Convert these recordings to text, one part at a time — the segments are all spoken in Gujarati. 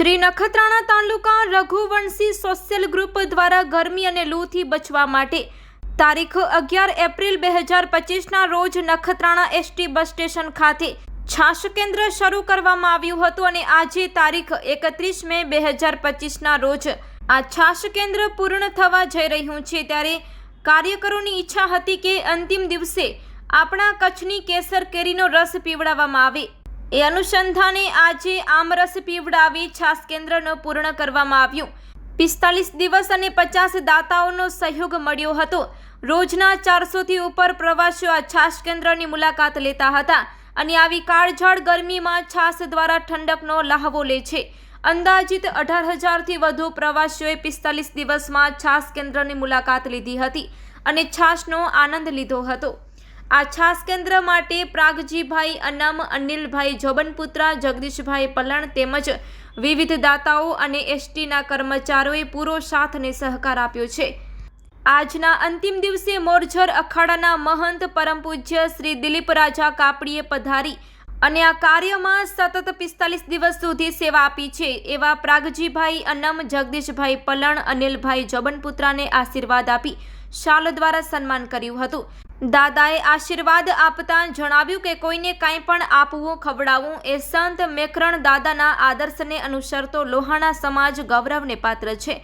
શ્રી નખત્રાણા તાલુકા રઘુવંશી સોશિયલ ગ્રુપ દ્વારા ગરમી અને લૂથી બચવા માટે તારીખ અગિયાર એપ્રિલ બે હજાર પચીસના રોજ નખત્રાણા એસટી બસ સ્ટેશન ખાતે છાશ કેન્દ્ર શરૂ કરવામાં આવ્યું હતું અને આજે તારીખ એકત્રીસ મે બે હજાર પચીસના રોજ આ છાશ કેન્દ્ર પૂર્ણ થવા જઈ રહ્યું છે ત્યારે કાર્યકરોની ઈચ્છા હતી કે અંતિમ દિવસે આપણા કચ્છની કેસર કેરીનો રસ પીવડાવવામાં આવે. એ અનુસંધાને આજે આમરસ પીવડાવી છાસ કેન્દ્રનો પૂર્ણ કરવામાં આવ્યું. પિસ્તાલીસ દિવસ અને પચાસ દાતાઓનો સહયોગ મળ્યો હતો. રોજના ચારસોથી ઉપર પ્રવાસીઓ આ છાસ કેન્દ્રની મુલાકાત લેતા હતા અને આવી કાળઝાળ ગરમીમાં છાસ દ્વારા ઠંડકનો લહાવો લે છે. અંદાજિત અઢાર હજારથી વધુ પ્રવાસીઓએ પિસ્તાલીસ દિવસમાં છાસ કેન્દ્રની મુલાકાત લીધી હતી અને છાસનો આનંદ લીધો હતો. આ છાસ કેન્દ્ર માટે પ્રાગજીભાઈ અનમ, અનિલભાઈ જોબનપુત્રા, જગદીશભાઈ પલણ તેમજ વિવિધ દાતાઓ અને એસટીના કર્મચારીઓએ પૂરો સાથ અને સહકાર આપ્યો છે. આજના અંતિમ દિવસે મોરજર અખાડાના મહંત પરમ પૂજ્ય શ્રી દિલીપ રાજા કાપડીએ પધારી અને આ કાર્યમાં સતત પિસ્તાલીસ દિવસ સુધી સેવા આપી છે એવા પ્રાગજીભાઈ અનમ, જગદીશભાઈ પલણ, અનિલભાઈ જબનપુત્રાને આશીર્વાદ આપી શાલ દ્વારા સન્માન કર્યું હતું. દાદાએ આશીર્વાદ આપતા જણાવ્યું કે કોઈને કાંઈ પણ આપવું, ખવડાવવું એ સંત મેકરણ દાદાના આદર્શને અનુસરતો લોહાણા સમાજ ગૌરવને પાત્ર છે.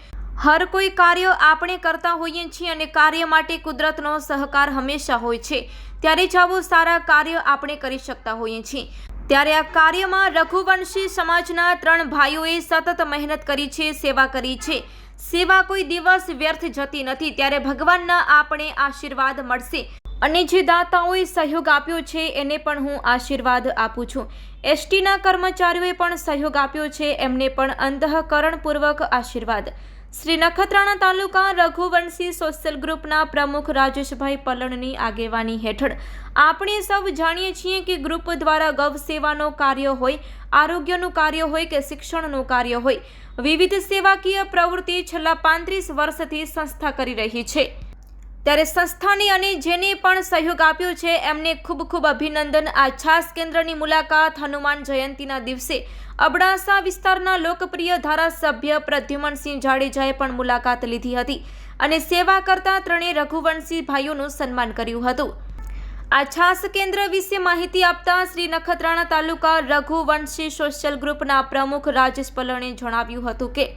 હર કોઈ કાર્ય આપણે કરતા હોઈએ છીએ અને કાર્ય માટે કુદરતનો સહકાર હંમેશા હોય છે. ત્યારે જ આવું સારા કાર્ય આપણે કરી શકતા હોઈએ છીએ. ત્યારે આ કાર્યમાં રઘુવંશી સમાજના ત્રણ ભાઈઓએ સતત મહેનત કરી છે, સેવા કરી છે. સેવા કોઈ દિવસ વ્યર્થ જતી નથી. ત્યારે ભગવાનના આપણે આશીર્વાદ મળશે. અને જે દાતાઓએ સહયોગ આપ્યો છે, એને પણ હું આશીર્વાદ આપું છું. એસટીના કર્મચારીઓએ પણ સહયોગ આપ્યો છે, એમને પણ અંતઃકરણપૂર્વક આશીર્વાદ. શ્રી નખત્રાણા તાલુકા રઘુવંશી સોશિયલ ગ્રુપના પ્રમુખ રાજેશભાઈ પલણની આગેવાની હેઠળ આપણે સૌ જાણીએ છીએ કે ગ્રુપ દ્વારા ગૌ સેવાનો કાર્ય હોય, આરોગ્યનું કાર્ય હોય કે શિક્ષણનું કાર્ય હોય, વિવિધ સેવાકીય પ્રવૃત્તિ છેલ્લા પાંત્રીસ વર્ષથી સંસ્થા કરી રહી છે. ત્યારે સંસ્થાની અને જેને પણ સહયોગ આપ્યો છે, એમને ખૂબ ખૂબ અભિનંદન. આ છાસ કેન્દ્રની મુલાકાત હનુમાન જયંતીના દિવસે અબડાસા વિસ્તારના લોકપ્રિય ધારાસભ્ય પ્રદ્યુમનસિંહ જાડેજાએ પણ મુલાકાત લીધી હતી અને સેવા કરતા ત્રણેય રઘુવંશી ભાઈઓનું સન્માન કર્યું હતું. આ છાસ કેન્દ્ર વિશે માહિતી આપતા શ્રી નખત્રાણા તાલુકા રઘુવંશી સોશિયલ ગ્રુપના પ્રમુખ રાજેશ પલણે જણાવ્યું હતું કે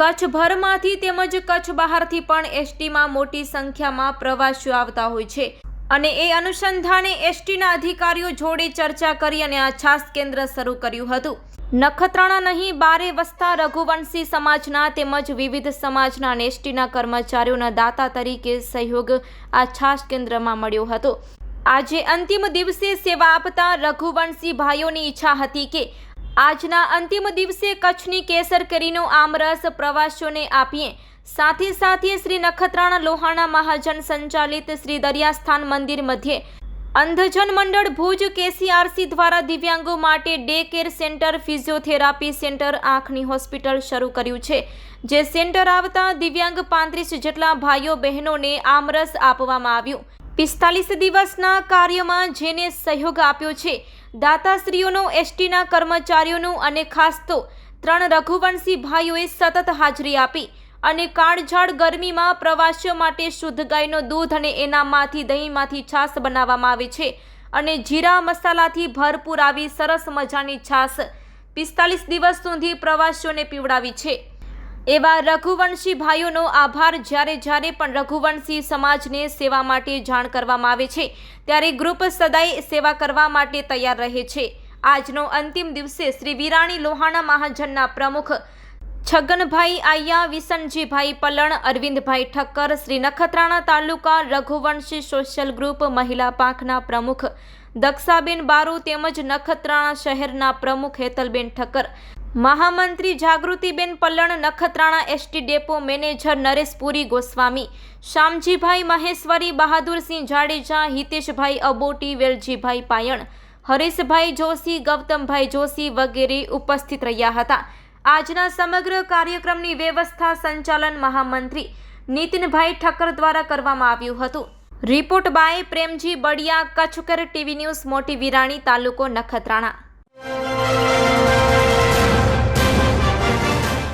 કચ્છભરમાંથી તેમજ કચ્છ બહારથી પણ એસટીમાં મોટી સંખ્યામાં પ્રવાસીઓ આવતા હોય છે. અને એ અનુસંધાને એસટીના અધિકારીઓ જોડે ચર્ચા કરી અને આ છાસ કેન્દ્ર શરૂ કર્યું હતું. નખત્રાણા નહીં, બારે વસતા રઘુવંશી સમાજના તેમજ વિવિધ સમાજના અને એસટીના કર્મચારીઓના દાતા તરીકે સહયોગ આ છાસ કેન્દ્રમાં મળ્યો હતો. આજે અંતિમ દિવસે સેવા આપતા રઘુવંશી ભાઈઓની ઈચ્છા હતી કે આજના અંતિમ દિવસે કચ્છની કેસર કેરીનો આમરસ પ્રવાસીઓને આપીએ. સાથે સાથે શ્રી નખત્રાણા લોહાણા મહાજન સંચાલિત શ્રી દરિયાસ્થાન મંદિર મધ્યે અંધજન મંડળ ભુજ કેસીઆરસી દ્વારા દિવ્યાંગો માટે day care centre, physiotherapy centre, આંખની હોસ્પિટલ શરૂ કર્યું છે, જે સેન્ટર આવતા દિવ્યાંગ પાંત્રીસ જેટલા ભાઈઓ બહેનોને આમરસ આપવામાં આવ્યું. પિસ્તાલીસ દિવસના કાર્યમાં જેને સહયોગ આપ્યો છે દાતાશ્રીઓનો, એસટીના કર્મચારીઓનું અને ખાસ તો ત્રણ રઘુવંશી ભાઈઓએ સતત હાજરી આપી અને કાળઝાળ ગરમીમાં પ્રવાસીઓ માટે શુદ્ધ ગાયનો દૂધ અને એનામાંથી દહીંમાંથી છાશ બનાવવામાં આવે છે અને જીરા મસાલાથી ભરપૂર આવી સરસ મજાની છાશ પિસ્તાલીસ દિવસ સુધી પ્રવાસીઓને પીવડાવી છે. એવા રઘુવંશી ભાઈઓનો આભાર જ્યારે જ્યારે પણ રઘુવંશી સમાજને સેવા માટે જાણ કરવામાં આવે છે, ત્યારે ગ્રુપ સદાય સેવા કરવા માટે તૈયાર રહે છે. આજનો અંતિમ દિવસે શ્રી વિરાણી લોહાણા મહાજનના પ્રમુખ છગનભાઈ આયા, વિસનજીભાઈ પલણ, અરવિંદભાઈ ઠક્કર, શ્રી નખત્રાણા તાલુકા રઘુવંશી સોશિયલ ગ્રુપ મહિલા પાંખના પ્રમુખ દક્ષાબેન બારુ તેમજ નખત્રાણા શહેરના પ્રમુખ હેતલબેન ઠક્કર મહામંત્રી Jagrutiben Pallan, Nakhatrana ST depot manager Nareshpuri Goswami, Shamjibhai Maheshwari, Bahadursinh Jadeja, Hiteshbhai Aboti, Veljibhai Payan, Hareshbhai Joshi, Gautambhai Joshi વગેરે ઉપસ્થિત રહ્યા હતા. આજના સમગ્ર કાર્યક્રમની વ્યવસ્થા સંચાલન મહામંત્રી નીતિનભાઈ ઠક્કર દ્વારા કરવામાં આવ્યું હતું. રિપોર્ટ બાય પ્રેમજી બડિયા, કચ્છકર ટીવી ન્યૂઝ, મોટી વિરાણી તાલુકો નખત્રાણા.